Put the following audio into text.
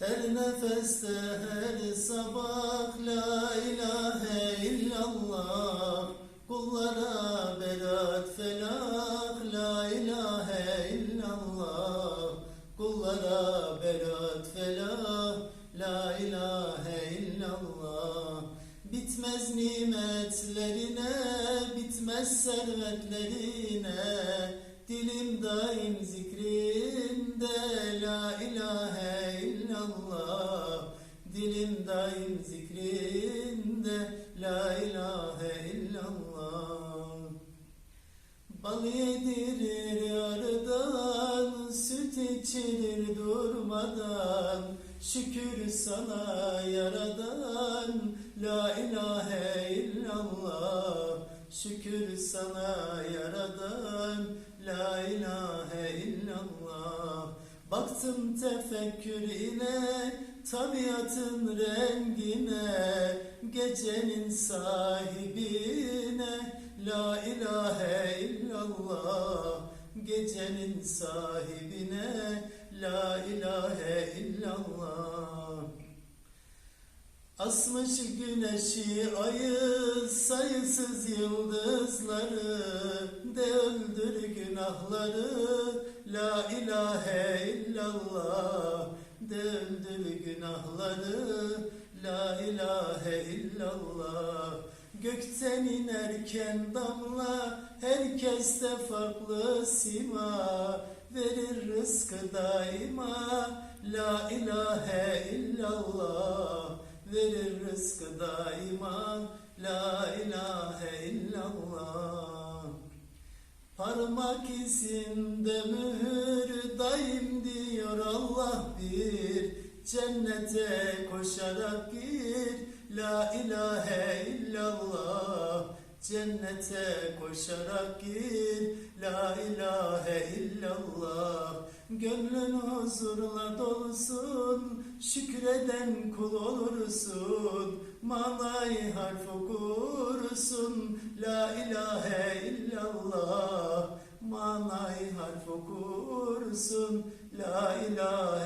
Her nefeste her sabah la ilahe illallah. Kullara berat felah la ilahe illallah. Kullara berat felah la ilahe illallah. Bitmez nimetlerine bitmez servetlerine. Dilim daim zikrinde Dilim daim zikrinde la ilahe illallah Bal yedirir arıdan, süt içilir durmadan. Şükür sana yaradan, la ilahe illallah. Şükür sana yaradan, la ilahe illallah. Baktım tefekkür ile tabiatın rengine, gecenin sahibine, La ilahe illallah Gecenin sahibine. La ilahe illallah Asmış güneşi ayı sayısız yıldızları De öldür günahları. La ilahe illallah De öldür günahları. La ilahe illallah. Gökten inerken damla Herkeste farklı sima. Verir rızkı daima. La ilahe illallah Verir rızkı daima. La ilahe illallah. Parmak izinde mühür daim diyor Allah bir. Cennete koşarak gir. La ilahe illallah. Cennete koşarak gir. La ilahe illallah. Gönlün huzurla dolsun Şükreden kul olursun Manayı harf okursun. La ilahe illallah Manayı harf okursun. La ilahe